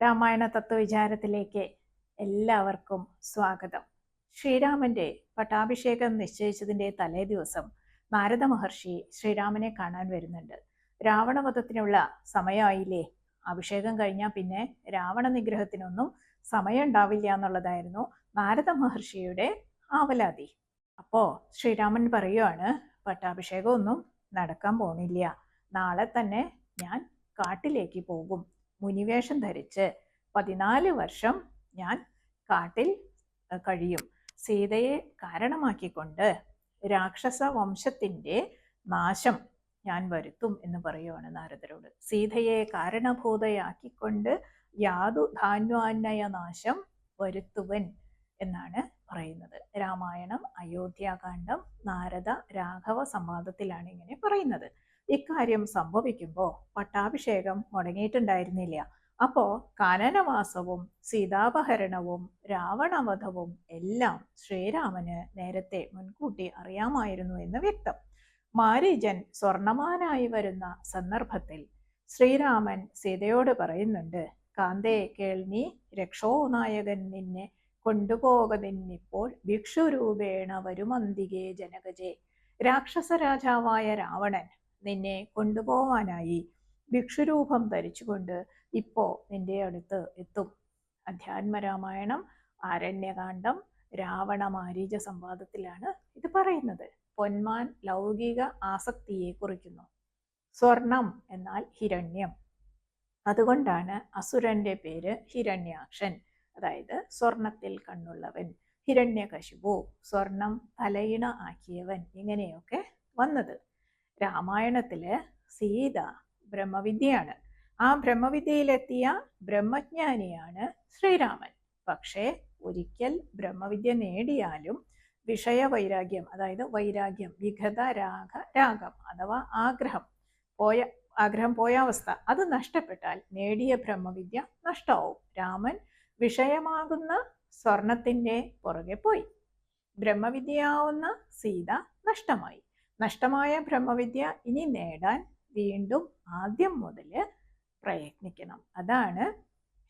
രാമായണ തത്വവിചാരത്തിലേക്ക് എല്ലാവർക്കും സ്വാഗതം. ശ്രീരാമന്റെ പട്ടാഭിഷേകം നിശ്ചയിച്ചതിന്റെ തലേ ദിവസം നാരദ മഹർഷി ശ്രീരാമനെ കാണാൻ വരുന്നുണ്ട്. രാവണവധത്തിനുള്ള സമയമായില്ലേ അഭിഷേകം കഴിഞ്ഞാൽ പിന്നെ രാവണ നിഗ്രഹത്തിനൊന്നും സമയം ഉണ്ടാവില്ല എന്നുള്ളതായിരുന്നു നാരദ മഹർഷിയുടെ ആവലാതി. അപ്പോ ശ്രീരാമൻ പറയുവാണ് പട്ടാഭിഷേകമൊന്നും നടക്കാൻ പോണില്ല. നാളെ തന്നെ ഞാൻ കാട്ടിലേക്ക് പോകും. മുനിവേഷം ധരിച്ച് പതിനാല് വർഷം ഞാൻ കാട്ടിൽ കഴിയും. സീതയെ കാരണമാക്കിക്കൊണ്ട് രാക്ഷസ വംശത്തിന്റെ നാശം ഞാൻ വരുത്തും എന്ന് പറയുവാണ് നാരദരോട്. സീതയെ കാരണഭൂതയാക്കിക്കൊണ്ട് യാതു ധാന്വാന്വയ നാശം വരുത്തുവൻ എന്നാണ് പറയുന്നത്. രാമായണം അയോധ്യാകാന്ഡം നാരദ രാഘവ സംവാദത്തിലാണ് ഇങ്ങനെ പറയുന്നത്. ഇക്കാര്യം സംഭവിക്കുമ്പോൾ പട്ടാഭിഷേകം മുടങ്ങിയിട്ടുണ്ടായിരുന്നില്ല. അപ്പോ കാനനവാസവും സീതാപഹരണവും രാവണവധവും എല്ലാം ശ്രീരാമന് നേരത്തെ മുൻകൂട്ടി അറിയാമായിരുന്നു എന്ന് വ്യക്തം. മാരീജൻ സ്വർണമാനായി വരുന്ന സന്ദർഭത്തിൽ ശ്രീരാമൻ സീതയോട് പറയുന്നുണ്ട് കാന്തേ കേൾനി രക്ഷോ നായകൻ നിന്നെ കൊണ്ടുപോകതിന്നിപ്പോൾ ഭിക്ഷുരൂപേണ വരുമന്തികേ ജനകജേ. രാക്ഷസ രാജാവായ രാവണൻ നിന്നെ കൊണ്ടുപോവാനായി ഭിക്ഷുരൂപം ധരിച്ചുകൊണ്ട് ഇപ്പോ നിന്റെ അടുത്ത് എത്തും. അധ്യാത്മരാമായണം ആരണ്യകാന്ഡം രാവണ മാരീച സംവാദത്തിലാണ് ഇത് പറയുന്നത്. പൊന്മാൻ ലൗകിക ആസക്തിയെ കുറിക്കുന്നു. സ്വർണം എന്നാൽ ഹിരണ്യം. അതുകൊണ്ടാണ് അസുരന്റെ പേര് ഹിരണ്യാക്ഷൻ. അതായത് സ്വർണത്തിൽ കണ്ണുള്ളവൻ. ഹിരണ്യകശിപു. സ്വർണം തലയിണ ആക്കിയവൻ. ഇങ്ങനെയൊക്കെ വന്നത്. രാമായണത്തിൽ സീത ബ്രഹ്മവിദ്യയാണ്. ആ ബ്രഹ്മവിദ്യയിലെത്തിയ ബ്രഹ്മജ്ഞാനിയാണ് ശ്രീരാമൻ. പക്ഷേ ഒരിക്കൽ ബ്രഹ്മവിദ്യ നേടിയാലും വിഷയ വൈരാഗ്യം അതായത് വൈരാഗ്യം വിഘത രാഗ രാഗം അഥവാ ആഗ്രഹം പോയ ആഗ്രഹം പോയ അവസ്ഥ അത് നഷ്ടപ്പെട്ടാൽ നേടിയ ബ്രഹ്മവിദ്യ നഷ്ടമാവും. രാമൻ വിഷയമാകുന്ന സ്വർണത്തിന്റെ പുറകെ പോയി. ബ്രഹ്മവിദ്യയാവുന്ന സീത നഷ്ടമായി. നഷ്ടമായ ബ്രഹ്മവിദ്യ ഇനി നേടാൻ വീണ്ടും ആദ്യം മുതൽ പ്രയത്നിക്കണം. അതാണ്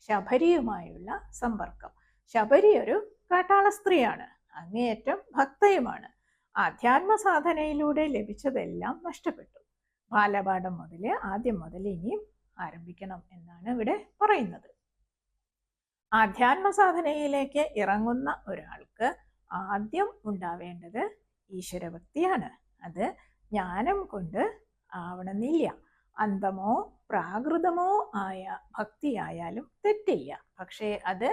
ശബരിയുമായുള്ള സമ്പർക്കം. ശബരി ഒരു കാട്ടാള സ്ത്രീയാണ്. അങ്ങേയറ്റം ഭക്തയുമാണ്. ആധ്യാത്മ സാധനയിലൂടെ ലഭിച്ചതെല്ലാം നഷ്ടപ്പെട്ടു. ബാലപാഠം മുതൽ ആദ്യം മുതൽ ഇനിയും ആരംഭിക്കണം എന്നാണ് ഇവിടെ പറയുന്നത്. ആധ്യാത്മ സാധനയിലേക്ക് ഇറങ്ങുന്ന ഒരാൾക്ക് ആദ്യം ഉണ്ടാവേണ്ടത് ഈശ്വരഭക്തിയാണ്. അത് ജ്ഞാനം കൊണ്ട് ആവണമെന്നില്ല. അന്തമോ പ്രാകൃതമോ ആയ ഭക്തിയായാലും തെറ്റില്ല. പക്ഷേ അത്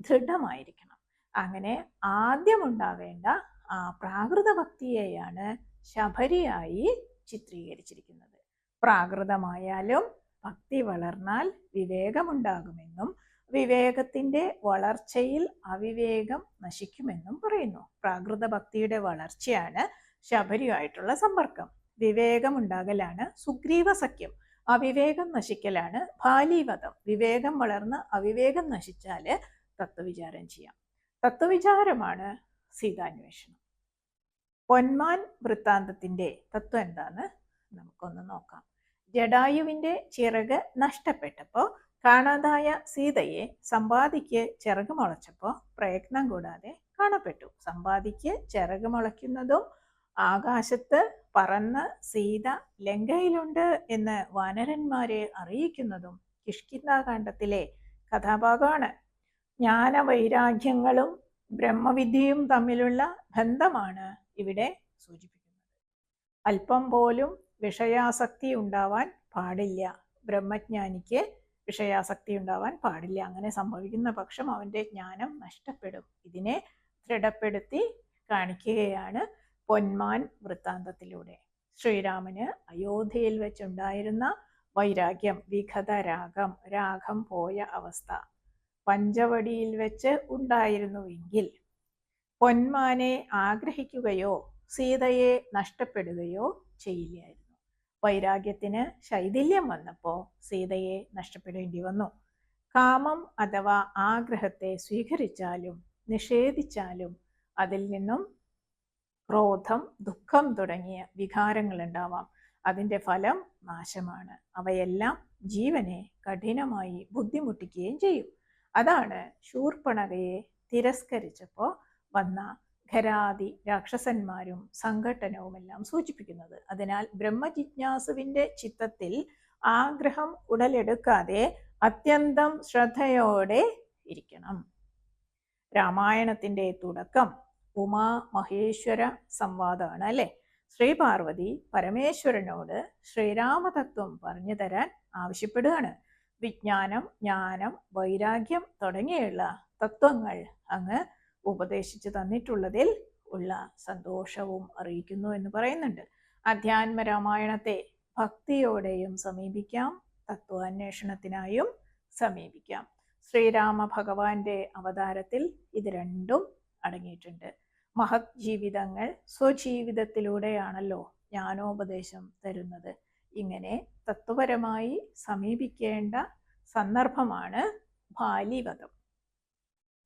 ദൃഢമായിരിക്കണം. അങ്ങനെ ആദ്യം ഉണ്ടാവേണ്ട ആ പ്രാകൃത ഭക്തിയെയാണ് ശബരിയായി ചിത്രീകരിച്ചിരിക്കുന്നത്. പ്രാകൃതമായാലും ഭക്തി വളർന്നാൽ വിവേകമുണ്ടാകുമെന്നും വിവേകത്തിന്റെ വളർച്ചയിൽ അവിവേകം നശിക്കുമെന്നും പറയുന്നു. പ്രാകൃത ഭക്തിയുടെ വളർച്ചയാണ് ശബരിയുമായിട്ടുള്ള സമ്പർക്കം. വിവേകമുണ്ടാകലാണ് സുഗ്രീവ സഖ്യം അവിവേകം നശിക്കലാണ് ബാലീവധം വിവേകം വളർന്ന് അവിവേകം നശിച്ചാൽ തത്വവിചാരം ചെയ്യാം. തത്വവിചാരമാണ് സീതാന്വേഷണം. പൊന്മാൻ വൃത്താന്തത്തിന്റെ തത്വം എന്താന്ന് നമുക്കൊന്ന് നോക്കാം. ജഡായുവിന്റെ ചിറക് നഷ്ടപ്പെട്ടപ്പോൾ കാണാതായ സീതയെ സമ്പാദിക്ക് ചിറക് മുളച്ചപ്പോൾ പ്രയത്നം കൂടാതെ കാണപ്പെട്ടു. സമ്പാദിക്ക് ചിറക് മുളയ്ക്കുന്നതും ആകാശത്ത് പറന്ന് സീത ലങ്കയിലുണ്ട് എന്ന് വാനരന്മാരെ അറിയിക്കുന്നതും കിഷ്കിന്താകാന്ഡത്തിലെ കഥാഭാഗമാണ്. ജ്ഞാനവൈരാഗ്യങ്ങളും ബ്രഹ്മവിദ്യയും തമ്മിലുള്ള ബന്ധമാണ് ഇവിടെ സൂചിപ്പിക്കുന്നത്. അല്പം പോലും വിഷയാസക്തി ഉണ്ടാവാൻ പാടില്ല. ബ്രഹ്മജ്ഞാനിക്ക് വിഷയാസക്തി ഉണ്ടാവാൻ പാടില്ല. അങ്ങനെ സംഭവിക്കുന്ന പക്ഷം അവന്റെ ജ്ഞാനം നഷ്ടപ്പെടും. ഇതിനെ ദൃഢപ്പെടുത്തി കാണിക്കുകയാണ് പൊന്മാൻ വൃത്താന്തത്തിലൂടെ. ശ്രീരാമന് അയോധ്യയിൽ വെച്ചുണ്ടായിരുന്ന വൈരാഗ്യം വിഘത രാഗം രാഗം പോയ അവസ്ഥ പഞ്ചവടിയിൽ വെച്ച് ഉണ്ടായിരുന്നുവെങ്കിൽ പൊന്മാനെ ആഗ്രഹിക്കുകയോ സീതയെ നഷ്ടപ്പെടുകയോ ചെയ്യില്ലായിരുന്നു. വൈരാഗ്യത്തിന് ശൈഥില്യം വന്നപ്പോൾ സീതയെ നഷ്ടപ്പെടേണ്ടി വന്നു. കാമം അഥവാ ആഗ്രഹത്തെ സ്വീകരിച്ചാലും നിഷേധിച്ചാലും അതിൽ നിന്നും ക്രോധം ദുഃഖം തുടങ്ങിയ വികാരങ്ങൾ ഉണ്ടാവാം അതിന്റെ ഫലം നാശമാണ്. അവയെല്ലാം ജീവനെ കഠിനമായി ബുദ്ധിമുട്ടിക്കുകയും ചെയ്യും. അതാണ് ശൂർപ്പണകയെ തിരസ്കരിച്ചപ്പോൾ വന്ന ഖരാതി രാക്ഷസന്മാരും സംഘട്ടനവുമെല്ലാം സൂചിപ്പിക്കുന്നത്. അതിനാൽ ബ്രഹ്മജിജ്ഞാസുവിന്റെ ചിത്തത്തിൽ ആഗ്രഹം ഉടലെടുക്കാതെ അത്യന്തം ശ്രദ്ധയോടെ ഇരിക്കണം. രാമായണത്തിന്റെ തുടക്കം ഉമാ മഹേശ്വര സംവാദമാണ് അല്ലെ? ശ്രീ പാർവതി പരമേശ്വരനോട് ശ്രീരാമതത്വം പറഞ്ഞു തരാൻ ആവശ്യപ്പെടുകയാണ്. വിജ്ഞാനം ജ്ഞാനം വൈരാഗ്യം തുടങ്ങിയുള്ള തത്വങ്ങൾ അങ്ങ് ഉപദേശിച്ചു തന്നിട്ടുള്ളതിൽ ഉള്ള സന്തോഷവും അറിയിക്കുന്നു എന്ന് പറയുന്നുണ്ട്. അധ്യാത്മ രാമായണത്തെ ഭക്തിയോടെയും സമീപിക്കാം തത്വാന്വേഷണത്തിനായും സമീപിക്കാം. ശ്രീരാമ ഭഗവാന്റെ അവതാരത്തിൽ ഇത് രണ്ടും അടങ്ങിയിട്ടുണ്ട്. മഹത് ജീവിതങ്ങൾ സ്വജീവിതത്തിലൂടെയാണല്ലോ ജ്ഞാനോപദേശം തരുന്നത്. ഇങ്ങനെ തത്വപരമായി സമീപിക്കേണ്ട സന്ദർഭമാണ് ബാലിവധം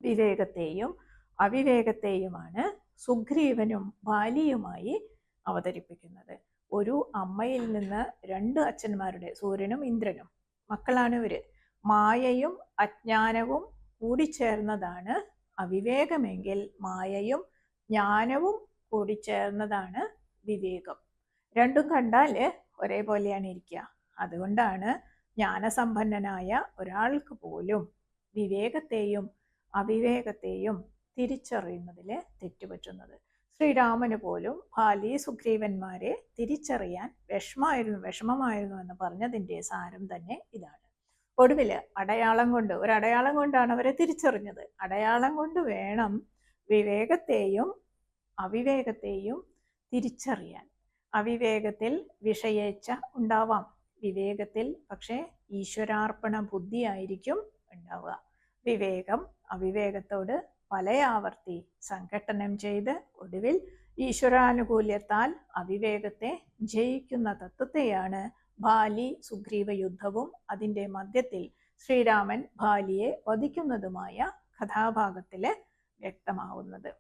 വിവേകത്തെയും അവിവേകത്തെയുമാണ് സുഗ്രീവനും ബാലിയുമായി അവതരിപ്പിക്കുന്നത്. ഒരു അമ്മയിൽ നിന്ന് രണ്ട് അച്ഛന്മാരുടെ സൂര്യനും ഇന്ദ്രനും. മക്കളാണ് ഇവർ. മായയും അജ്ഞാനവും കൂടിച്ചേർന്നതാണ് അവിവേകമെങ്കിൽ മായയും ജ്ഞാനവും കൂടിച്ചേർന്നതാണ് വിവേകം. രണ്ടും കണ്ടാൽ ഒരേപോലെയാണ് ഇരിക്കുക അതുകൊണ്ടാണ് ജ്ഞാനസമ്പന്നനായ ഒരാൾക്ക് പോലും വിവേകത്തെയും അവിവേകത്തെയും തിരിച്ചറിയുന്നതിൽ തെറ്റുപറ്റുന്നത്. ശ്രീരാമന് പോലും ബാലി സുഗ്രീവന്മാരെ തിരിച്ചറിയാൻ വിഷമായിരുന്നു വിഷമമായിരുന്നു എന്ന് പറഞ്ഞതിന്റെ സാരം തന്നെ ഇതാണ്. ഒടുവിൽ അടയാളം കൊണ്ട് ഒരു അടയാളം കൊണ്ടാണ് അവരെ തിരിച്ചറിഞ്ഞത്. അടയാളം കൊണ്ട് വേണം വിവേകത്തെയും അവിവേകത്തെയും തിരിച്ചറിയാൻ. അവിവേകത്തിൽ വിഷയേച്ഛ ഉണ്ടാവാം. വിവേകത്തിൽ പക്ഷേ ഈശ്വരാർപ്പണ ബുദ്ധിയായിരിക്കും ഉണ്ടാവുക. വിവേകം അവിവേകത്തോട് പലയാവർത്തി സംഘട്ടനം ചെയ്ത് ഒടുവിൽ ഈശ്വരാനുകൂല്യത്താൽ അവിവേകത്തെ ജയിക്കുന്ന തത്വത്തെയാണ് ബാലി സുഗ്രീവ യുദ്ധവും അതിന്റെ മധ്യത്തിൽ ശ്രീരാമൻ ബാലിയെ വധിക്കുന്നതുമായ കഥാഭാഗത്തിൽ വ്യക്തമാവുന്നത്.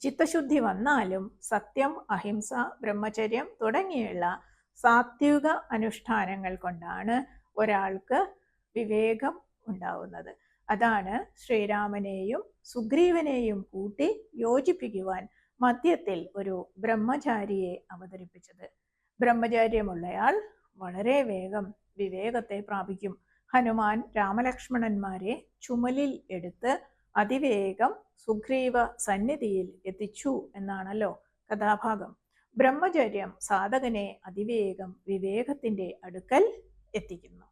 ചിത്തശുദ്ധി വന്നാലും സത്യം അഹിംസ ബ്രഹ്മചര്യം തുടങ്ങിയുള്ള സാത്വിക അനുഷ്ഠാനങ്ങൾ കൊണ്ടാണ് ഒരാൾക്ക് വിവേകം ഉണ്ടാവുന്നത്. അതാണ് ശ്രീരാമനെയും സുഗ്രീവനെയും കൂട്ടി യോജിപ്പിക്കുവാൻ മധ്യത്തിൽ ഒരു ബ്രഹ്മചാരിയെ അവതരിപ്പിച്ചത്. ബ്രഹ്മചാര്യമുള്ളയാൾ വളരെ വേഗം വിവേകത്തെ പ്രാപിക്കും. ഹനുമാൻ രാമലക്ഷ്മണന്മാരെ ചുമലിൽ എടുത്ത് അതിവേഗം സുഗ്രീവ സന്നിധിയിൽ എത്തിച്ചു എന്നാണല്ലോ കഥാഭാഗം. ബ്രഹ്മചര്യം സാധകനെ അതിവേഗം വിവേകത്തിന്റെ അടുക്കൽ എത്തിക്കുന്നു.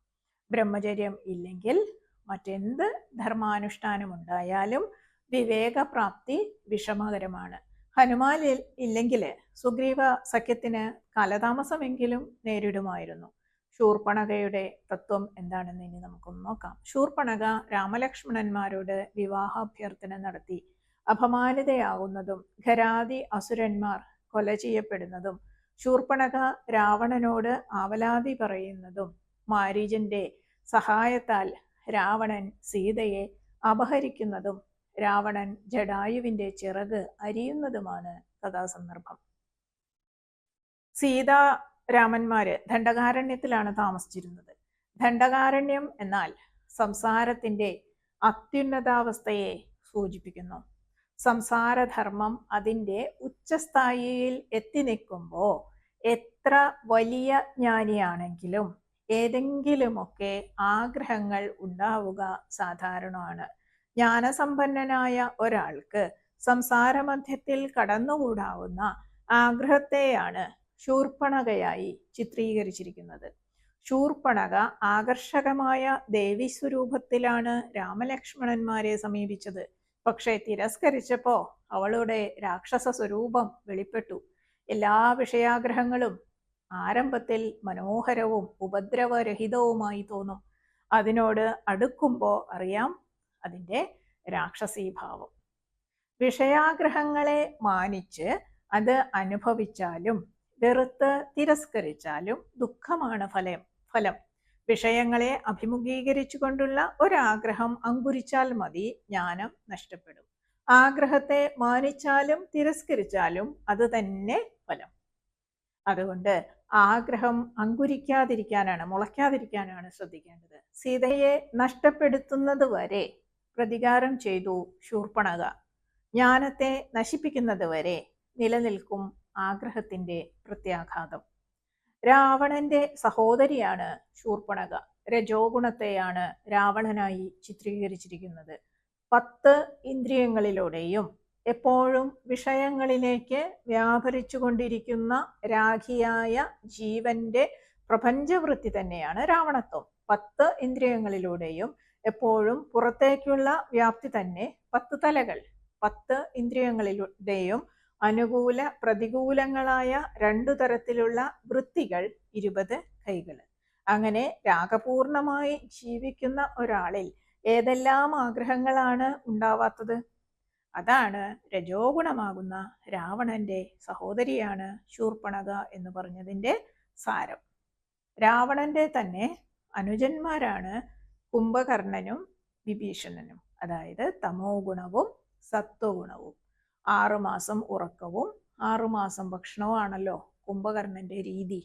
ബ്രഹ്മചര്യം ഇല്ലെങ്കിൽ മറ്റെന്ത് ധർമാനുഷ്ഠാനം ഉണ്ടായാലും വിവേകപ്രാപ്തി വിഷമകരമാണ്. ഹനുമാൻ ഇല്ലെങ്കിൽ സുഗ്രീവ സഖ്യത്തിന് കാലതാമസമെങ്കിലും നേരിടുമായിരുന്നു. ശൂർപ്പണകയുടെ തത്വം എന്താണെന്ന് ഇനി നമുക്കൊന്ന് നോക്കാം. ശൂർപ്പണക രാമലക്ഷ്മണന്മാരോട് വിവാഹാഭ്യർത്ഥന നടത്തി അപമാനിതയാകുന്നതും ഖരാതി അസുരന്മാർ കൊല ചെയ്യപ്പെടുന്നതും ശൂർപ്പണക രാവണനോട് ആവലാതി പറയുന്നതും മാരീജന്റെ സഹായത്താൽ രാവണൻ സീതയെ അപഹരിക്കുന്നതും രാവണൻ ജഡായുവിന്റെ ചിറക് അരിയുന്നതുമാണ് കഥാസന്ദർഭം. സീതാ രാമന്മാര് ദണ്ഡകാരണ്യത്തിലാണ് താമസിച്ചിരുന്നത്. ദണ്ഡകാരണ്യം എന്നാൽ സംസാരത്തിന്റെ അത്യുന്നതാവസ്ഥയെ സൂചിപ്പിക്കുന്നു. സംസാരധർമ്മം അതിന്റെ ഉച്ചസ്ഥായിയിൽ എത്തി നിൽക്കുമ്പോൾ എത്ര വലിയ ജ്ഞാനിയാണെങ്കിലും ഏതെങ്കിലുമൊക്കെ ആഗ്രഹങ്ങൾ ഉണ്ടാവുക സാധാരണമാണ്. ജ്ഞാനസമ്പന്നനായ ഒരാൾക്ക് സംസാരമധ്യത്തിൽ കടന്നുകൂടാവുന്ന ആഗ്രഹത്തെയാണ് ശൂർപ്പണകയായി ചിത്രീകരിച്ചിരിക്കുന്നത്. ശൂർപ്പണക ആകർഷകമായ ദേവി സ്വരൂപത്തിലാണ് രാമലക്ഷ്മണന്മാരെ സമീപിച്ചത്. പക്ഷേ തിരസ്കരിച്ചപ്പോ അവളുടെ രാക്ഷസ സ്വരൂപം വെളിപ്പെട്ടു. എല്ലാ വിഷയാഗ്രഹങ്ങളും ആരംഭത്തിൽ മനോഹരവും ഉപദ്രവരഹിതവുമായി തോന്നും. അതിനോട് അടുക്കുമ്പോൾ അറിയാം അതിന്റെ രാക്ഷസീഭാവം. വിഷയാഗ്രഹങ്ങളെ മാനിച്ച് അത് അനുഭവിച്ചാലും വെറുത്ത് തിരസ്കരിച്ചാലും ദുഃഖമാണ് ഫലം ഫലം. വിഷയങ്ങളെ അഭിമുഖീകരിച്ചുകൊണ്ടുള്ള ഒരാഗ്രഹം അങ്കുരിച്ചാൽ മതി ജ്ഞാനം നഷ്ടപ്പെടും. ആഗ്രഹത്തെ മാനിച്ചാലും തിരസ്കരിച്ചാലും അത് തന്നെ ഫലം. അതുകൊണ്ട് ആഗ്രഹം അങ്കുരിക്കാതിരിക്കാനാണ് മുളയ്ക്കാതിരിക്കാനാണ് ശ്രദ്ധിക്കേണ്ടത്. സീതയെ നഷ്ടപ്പെടുത്തുന്നത് വരെ പ്രതികാരം ചെയ്തു ശൂർപ്പണക. ജ്ഞാനത്തെ നശിപ്പിക്കുന്നത് വരെ നിലനിൽക്കും ആഗ്രഹത്തിന്റെ പ്രത്യാഘാതം. രാവണന്റെ സഹോദരിയാണ് ശൂർപ്പണക. രജോഗുണത്തെയാണ് രാവണനായി ചിത്രീകരിച്ചിരിക്കുന്നത്. പത്ത് ഇന്ദ്രിയങ്ങളിലൂടെയും എപ്പോഴും വിഷയങ്ങളിലേക്ക് വ്യാപരിച്ചുകൊണ്ടിരിക്കുന്ന രാഖിയായ ജീവന്റെ പ്രപഞ്ചവൃത്തി തന്നെയാണ് രാവണത്വം. പത്ത് ഇന്ദ്രിയങ്ങളിലൂടെയും എപ്പോഴും പുറത്തേക്കുള്ള വ്യാപ്തി തന്നെ പത്ത് തലകൾ. പത്ത് ഇന്ദ്രിയങ്ങളിലൂടെയും അനുകൂല പ്രതികൂലങ്ങളായ രണ്ടു തരത്തിലുള്ള വൃത്തികൾ ഇരുപത് കൈകൾ അങ്ങനെ രാഗപൂർണമായി ജീവിക്കുന്ന ഒരാളിൽ ഏതെല്ലാം ആഗ്രഹങ്ങളാണ് ഉണ്ടാവാത്തത്? അതാണ് രജോഗുണമാകുന്ന രാവണന്റെ സഹോദരിയാണ് ശൂർപ്പണക എന്ന് പറഞ്ഞതിന്റെ സാരം. രാവണന്റെ തന്നെ അനുജന്മാരാണ് കുംഭകർണനും വിഭീഷണനും അതായത് തമോ ഗുണവും സത്വഗുണവും ആറുമാസം ഉറക്കവും ആറുമാസം ഭക്ഷണവുമാണല്ലോ കുംഭകർണന്റെ രീതി.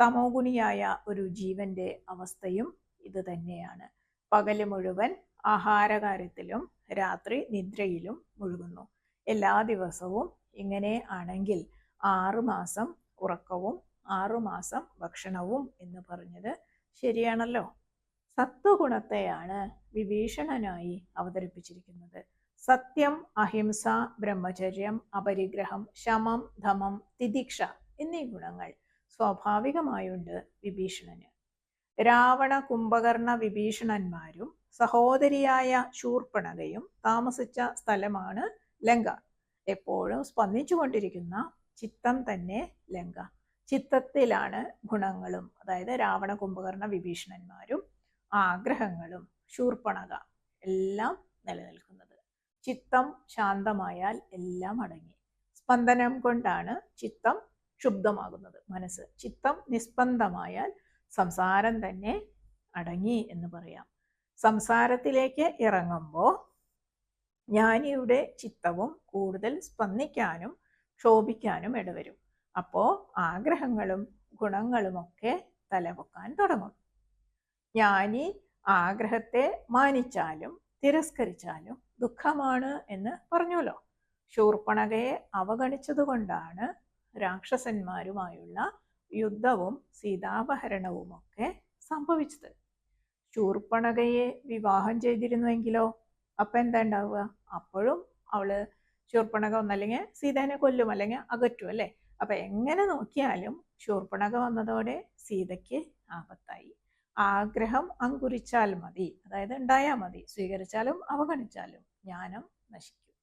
തമോഗുണിയായ ഒരു ജീവന്റെ അവസ്ഥയും ഇത് തന്നെയാണ്. പകൽ മുഴുവൻ ആഹാരകാര്യത്തിലും രാത്രി നിദ്രയിലും മുഴുകുന്നു. എല്ലാ ദിവസവും ഇങ്ങനെ ആണെങ്കിൽ ആറുമാസം ഉറക്കവും ആറുമാസം ഭക്ഷണവും എന്ന് പറഞ്ഞത് ശരിയാണല്ലോ? സത്വഗുണത്തെയാണ് വിഭീഷണനായി അവതരിപ്പിച്ചിരിക്കുന്നത്. സത്യം അഹിംസ ബ്രഹ്മചര്യം അപരിഗ്രഹം ശമം ധമം തിദിക്ഷ എന്നീ ഗുണങ്ങൾ സ്വാഭാവികമായുണ്ട് വിഭീഷണന്. രാവണ കുംഭകർണ വിഭീഷണന്മാരും സഹോദരിയായ ശൂർപ്പണകയും താമസിച്ച സ്ഥലമാണ് ലങ്ക. എപ്പോഴും സ്പന്ദിച്ചുകൊണ്ടിരിക്കുന്ന ചിത്തം തന്നെ ലങ്ക. ചിത്തത്തിലാണ് ഗുണങ്ങളും അതായത് രാവണ കുംഭകർണ വിഭീഷണന്മാരും ആഗ്രഹങ്ങളും ശൂർപ്പണക എല്ലാം നിലനിൽക്കുന്നത്. ചിത്തം ശാന്തമായാൽ എല്ലാം അടങ്ങി. സ്പന്ദനം കൊണ്ടാണ് ചിത്തം ക്ഷുബ്ധമാകുന്നത് മനസ്സ്. ചിത്തം നിസ്പന്ദമായാൽ സംസാരം തന്നെ അടങ്ങി എന്ന് പറയാം. സംസാരത്തിലേക്ക് ഇറങ്ങുമ്പോൾ ജ്ഞാനിയുടെ ചിത്തവും കൂടുതൽ സ്പന്ദിക്കാനും ക്ഷോഭിക്കാനും ഇടവരും. അപ്പോൾ ആഗ്രഹങ്ങളും ഗുണങ്ങളുമൊക്കെ തലപൊക്കാൻ തുടങ്ങും. ജ്ഞാനി ആഗ്രഹത്തെ മാനിച്ചാലും തിരസ്കരിച്ചാലും ദുഃഖമാണ് എന്ന് പറഞ്ഞല്ലോ ശൂർപ്പണകയെ അവഗണിച്ചതുകൊണ്ടാണ് രാക്ഷസന്മാരുമായുള്ള യുദ്ധവും സീതാപഹരണവുമൊക്കെ സംഭവിച്ചത്. ശൂർപ്പണകയെ വിവാഹം ചെയ്തിരുന്നുവെങ്കിലോ? അപ്പം എന്താ ഉണ്ടാവുക? അപ്പോഴും അവൾ ശൂർപ്പണക ഒന്നല്ലെങ്കിൽ സീതേനെ കൊല്ലും അല്ലെങ്കിൽ അകറ്റും അല്ലേ? അപ്പൊ എങ്ങനെ നോക്കിയാലും ശൂർപ്പണക വന്നതോടെ സീതയ്ക്ക് ആപത്തായി. ആഗ്രഹം അങ്കുരിച്ചാൽ മതി. അതായത് ഉണ്ടായാൽ മതി. സ്വീകരിച്ചാലും അവഗണിച്ചാലും ജ്ഞാനം നശിക്കും.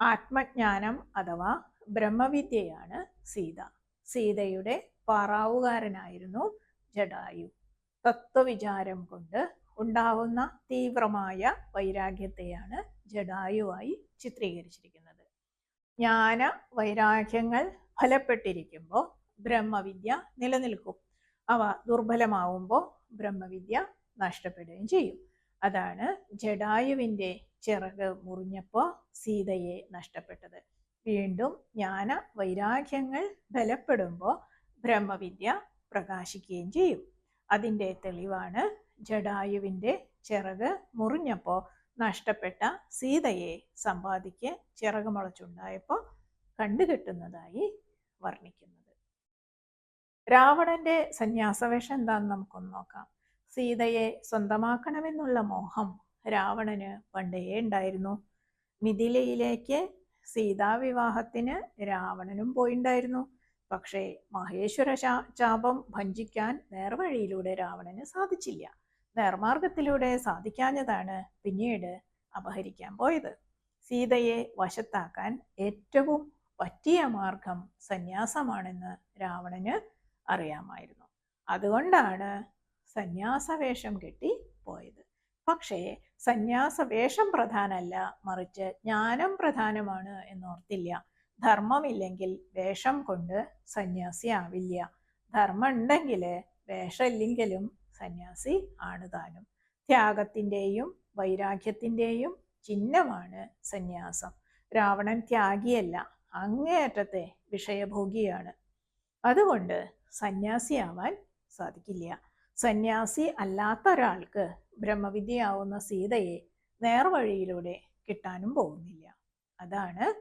ആത്മജ്ഞാനം അഥവാ ബ്രഹ്മവിദ്യയാണ് സീത. സീതയുടെ പാറാവുകാരനായിരുന്നു ജഡായു. തത്വവിചാരം കൊണ്ട് ഉണ്ടാവുന്ന തീവ്രമായ വൈരാഗ്യത്തെയാണ് ജഡായുവായി ചിത്രീകരിച്ചിരിക്കുന്നത്. ജ്ഞാന വൈരാഗ്യങ്ങൾ ഫലപ്പെട്ടിരിക്കുമ്പോൾ ബ്രഹ്മവിദ്യ നിലനിൽക്കും. അവ ദുർബലമാവുമ്പോൾ ബ്രഹ്മവിദ്യ നഷ്ടപ്പെടുകയും ചെയ്യും. അതാണ് ജഡായുവിന്റെ ചിറക് മുറിഞ്ഞപ്പോൾ സീതയെ നഷ്ടപ്പെട്ടത്. വീണ്ടും ജ്ഞാന വൈരാഗ്യങ്ങൾ ബലപ്പെടുമ്പോൾ ബ്രഹ്മവിദ്യ പ്രകാശിക്കുകയും ചെയ്യും. അതിന്റെ തെളിവാണ് ജഡായുവിന്റെ ചിറക് മുറിഞ്ഞപ്പോൾ നഷ്ടപ്പെട്ട സീതയെ സമ്പാദിക്ക് ചിറക് മുളച്ചുണ്ടായപ്പോൾ കണ്ടുകെട്ടുന്നതായി വർണിക്കുന്നത് രാവണന്റെ സന്യാസവേഷം എന്താണെന്ന് നമുക്കൊന്ന് നോക്കാം. സീതയെ സ്വന്തമാക്കണമെന്നുള്ള മോഹം രാവണന് പണ്ടേ ഉണ്ടായിരുന്നു. മിഥിലയിലേക്ക് സീതാവിവാഹത്തിന് രാവണനും പോയിണ്ടായിരുന്നു. പക്ഷേ മഹേശ്വര ചാപം ഭഞ്ചിക്കാൻ നേർവഴിയിലൂടെ രാവണന് സാധിച്ചില്ല. നേർമാർഗത്തിലൂടെ സാധിക്കാഞ്ഞതാണ് പിന്നീട് അപഹരിക്കാൻ പോയത്. സീതയെ വശത്താക്കാൻ ഏറ്റവും പറ്റിയ മാർഗം സന്യാസമാണെന്ന് രാവണന് അറിയാമായിരുന്നു. അതുകൊണ്ടാണ് സന്യാസവേഷം കെട്ടി പോയത്. പക്ഷേ സന്യാസവേഷം പ്രധാനമല്ല മറിച്ച് ജ്ഞാനം പ്രധാനമാണ് എന്നോർത്തില്ല. ധർമ്മമില്ലെങ്കിൽ വേഷം കൊണ്ട് സന്യാസി ആവില്ല. ധർമ്മം ഉണ്ടെങ്കിൽ വേഷമില്ലെങ്കിലും സന്യാസി ആണ് താനും. ത്യാഗത്തിന്റെയും വൈരാഗ്യത്തിന്റെയും ചിഹ്നമാണ് സന്യാസം. രാവണൻ ത്യാഗിയല്ല അങ്ങേയറ്റത്തെ വിഷയഭോഗിയാണ്. അതുകൊണ്ട് സന്യാസിയാവാൻ സാധിക്കില്ല. സന്യാസി അല്ലാത്ത ഒരാൾക്ക് ബ്രഹ്മവിദ്യയാവുന്ന സീതയെ നേർവഴിയിലൂടെ കിട്ടാനും പോകുന്നില്ല. അതാണ്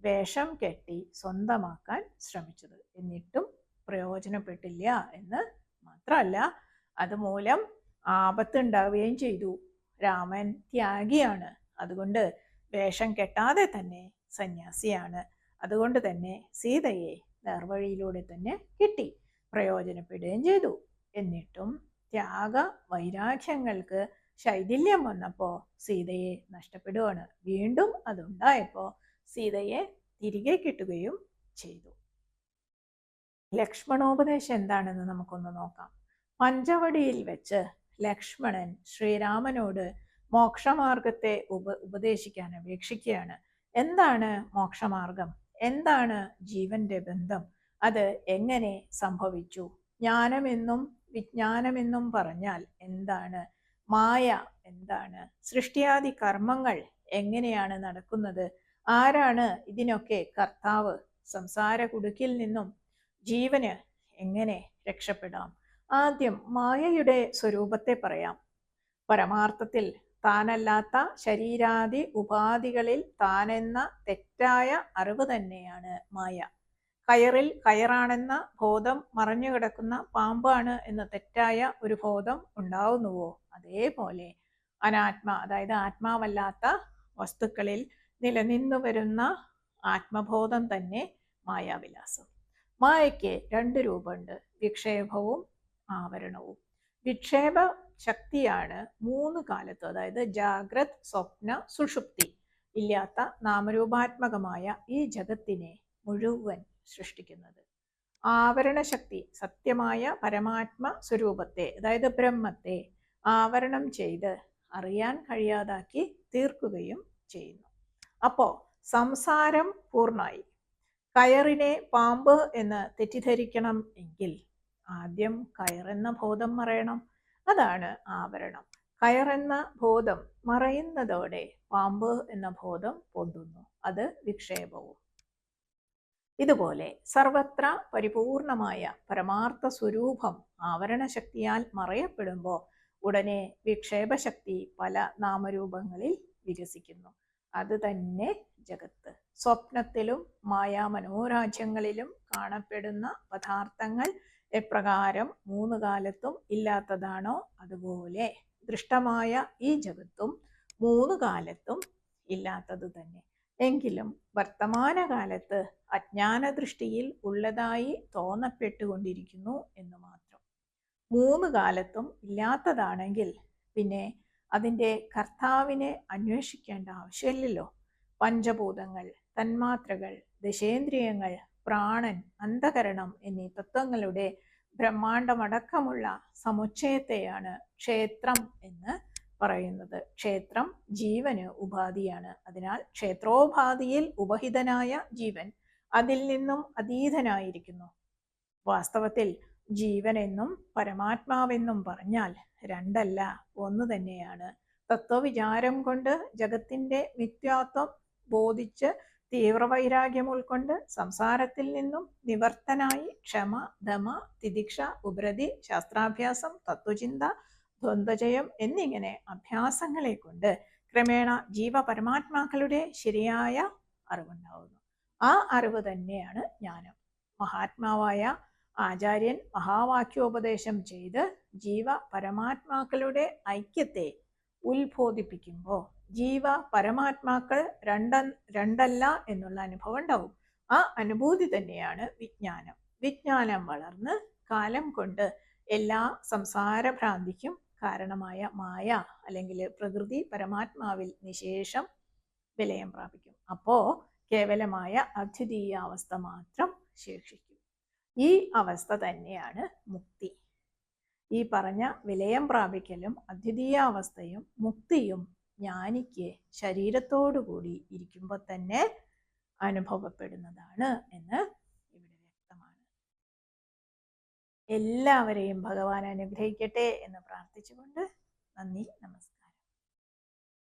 വേഷം കെട്ടി സ്വന്തമാക്കാൻ ശ്രമിച്ചത്. എന്നിട്ടും പ്രയോജനപ്പെട്ടില്ല എന്ന് മാത്രമല്ല അതുമൂലം ആപത്തുണ്ടാവുകയും ചെയ്തു. രാമൻ ത്യാഗിയാണ്. അതുകൊണ്ട് വേഷം കെട്ടാതെ തന്നെ സന്യാസിയാണ്. അതുകൊണ്ട് തന്നെ സീതയെ നേർവഴിയിലൂടെ തന്നെ കിട്ടി. പ്രയോജനപ്പെടുകയും ചെയ്തു. എന്നിട്ടും ത്യാഗ വൈരാഗ്യങ്ങൾക്ക് ശൈഥില്യം വന്നപ്പോൾ സീതയെ നഷ്ടപ്പെടുകയാണ് വീണ്ടും അതുണ്ടായപ്പോൾ സീതയെ തിരികെ കിട്ടുകയും ചെയ്തു. ലക്ഷ്മണോപദേശം എന്താണെന്ന് നമുക്കൊന്ന് നോക്കാം. പഞ്ചവടിയിൽ വെച്ച് ലക്ഷ്മണൻ ശ്രീരാമനോട് മോക്ഷമാർഗത്തെ ഉപ ഉപദേശിക്കാൻ അപേക്ഷിക്കുകയാണ്. എന്താണ് മോക്ഷമാർഗം? എന്താണ് ജീവന്റെ ബന്ധം? അത് എങ്ങനെ സംഭവിച്ചു? ജ്ഞാനമെന്നും വിജ്ഞാനമെന്നും പറഞ്ഞാൽ എന്താണ്? മായ എന്താണ്? സൃഷ്ടിയാദി കർമ്മങ്ങൾ എങ്ങനെയാണ് നടക്കുന്നത്? ആരാണ് ഇതിനൊക്കെ കർത്താവ്? സംസാര കുടുക്കിൽ നിന്നും ജീവന് എങ്ങനെ രക്ഷപ്പെടാം? ആദ്യം മായയുടെ സ്വരൂപത്തെ പറയാം. പരമാർത്ഥത്തിൽ താനല്ലാത്ത ശരീരാദി ഉപാധികളിൽ താനെന്ന തെറ്റായ അറിവ് തന്നെയാണ് മായ. കയറിൽ കയറാണെന്ന ബോധം മറഞ്ഞു കിടക്കുന്ന പാമ്പാണ് എന്ന തെറ്റായ ഒരു ബോധം ഉണ്ടാവുന്നുവോ? അതേപോലെ അനാത്മ അതായത് ആത്മാവല്ലാത്ത വസ്തുക്കളിൽ നിലനിന്നു വരുന്ന ആത്മബോധം തന്നെ മായാവിലാസം. മായയ്ക്ക് രണ്ട് രൂപമുണ്ട് വിക്ഷേപവും ആവരണവും. വിക്ഷേപ ശക്തിയാണ് മൂന്ന് കാലത്ത് അതായത് ജാഗ്രത് സ്വപ്ന സുഷുപ്തി ഇല്ലാത്ത നാമരൂപാത്മകമായ ഈ ജഗത്തിനെ മുഴുവൻ സൃഷ്ടിക്കുന്നത്. ആവരണശക്തി സത്യമായ പരമാത്മ സ്വരൂപത്തെ അതായത് ബ്രഹ്മത്തെ ആവരണം ചെയ്ത് അറിയാൻ കഴിയാതാക്കി തീർക്കുകയും ചെയ്യുന്നു. അപ്പോൾ സംസാരം പൂർണമായി കയറിനെ പാമ്പ് എന്ന് തെറ്റിദ്ധരിക്കണം എങ്കിൽ ആദ്യം കയറെന്ന ബോധം മറയണം. അതാണ് ആവരണം. കയറെന്ന ബോധം മറയുന്നതോടെ പാമ്പ് എന്ന ബോധം പൊന്തുന്നു. അത് വിക്ഷേപവും. ഇതുപോലെ സർവത്ര പരിപൂർണമായ പരമാർത്ഥ സ്വരൂപം ആവരണശക്തിയാൽ മറയപ്പെടുമ്പോൾ ഉടനെ വിക്ഷേപശക്തി പല നാമരൂപങ്ങളിൽ വികസിക്കുന്നു. അത് തന്നെ ജഗത്ത്. സ്വപ്നത്തിലും മായാമനോരാജ്യങ്ങളിലും കാണപ്പെടുന്ന പദാർത്ഥങ്ങൾ എപ്രകാരം മൂന്ന് കാലത്തും ഇല്ലാത്തതാണോ? അതുപോലെ ദൃഷ്ടമായ ഈ ജഗത്തും മൂന്ന് കാലത്തും ഇല്ലാത്തത് തന്നെ എങ്കിലും വർത്തമാനകാലത്ത് അജ്ഞാന ദൃഷ്ടിയിൽ ഉള്ളതായി തോന്നപ്പെട്ടുകൊണ്ടിരിക്കുന്നു എന്ന് മാത്രം. മൂന്ന് കാലത്തും ഇല്ലാത്തതാണെങ്കിൽ പിന്നെ അതിന്റെ കർത്താവിനെ അന്വേഷിക്കേണ്ട ആവശ്യമില്ലല്ലോ. പഞ്ചഭൂതങ്ങൾ തന്മാത്രകൾ ദശേന്ദ്രിയങ്ങൾ പ്രാണൻ അന്ധകരണം എന്നീ തത്വങ്ങളുടെ ബ്രഹ്മാണ്ടമടക്കമുള്ള സമുച്ചയത്തെയാണ് ക്ഷേത്രം എന്ന് പറയുന്നത്. ക്ഷേത്രം ജീവന് ഉപാധിയാണ്. അതിനാൽ ക്ഷേത്രോപാധിയിൽ ഉപഹിതനായ ജീവൻ അതിൽ നിന്നും അതീതനായിരിക്കുന്നു. വാസ്തവത്തിൽ ജീവനെന്നും പരമാത്മാവെന്നും പറഞ്ഞാൽ രണ്ടല്ല ഒന്ന് തന്നെയാണ്. തത്വവിചാരം കൊണ്ട് ജഗത്തിന്റെ മിഥ്യാത്വം ബോധിച്ച് തീവ്രവൈരാഗ്യം ഉൾക്കൊണ്ട് സംസാരത്തിൽ നിന്നും നിവർത്തനായി ക്ഷമ ദമ തിദിക്ഷ ഉപരതി ശാസ്ത്രാഭ്യാസം തത്വചിന്ത ദ്വന്ദ്വജയം എന്നിങ്ങനെ അഭ്യാസങ്ങളെ കൊണ്ട് ക്രമേണ ജീവപരമാത്മാക്കളുടെ ശരിയായ അറിവുണ്ടാവുന്നു. ആ അറിവ് തന്നെയാണ് ജ്ഞാനം. മഹാത്മാവായ ആചാര്യൻ മഹാവാക്യോപദേശം ചെയ്ത് ജീവ പരമാത്മാക്കളുടെ ഐക്യത്തെ ഉത്ബോധിപ്പിക്കുമ്പോൾ ജീവ പരമാത്മാക്കൾ രണ്ട രണ്ടല്ല എന്നുള്ള അനുഭവം ഉണ്ടാവും. ആ അനുഭൂതി തന്നെയാണ് വിജ്ഞാനം. വിജ്ഞാനം വളർന്ന് കാലം കൊണ്ട് എല്ലാ സംസാരഭ്രാന്തിക്കും കാരണമായ മായ അല്ലെങ്കിൽ പ്രകൃതി പരമാത്മാവിൽ നിശേഷം വിലയം പ്രാപിക്കും. അപ്പോ കേവലമായ അദ്വിതീയ അവസ്ഥ മാത്രം ശേഷിക്കും. ഈ അവസ്ഥ തന്നെയാണ് മുക്തി. ഈ പറഞ്ഞ വിലയം പ്രാപിക്കലും അദ്വിതീയ അവസ്ഥയും മുക്തിയും ജ്ഞാനിക്ക് ശരീരത്തോടുകൂടി ഇരിക്കുമ്പോൾ തന്നെ അനുഭവപ്പെടുന്നതാണ് എന്ന് ഇവിടെ വ്യക്തമാണ് എല്ലാവരെയും ഭഗവാൻ അനുഗ്രഹിക്കട്ടെ എന്ന് പ്രാർത്ഥിച്ചുകൊണ്ട് നന്ദി നമസ്കാരം.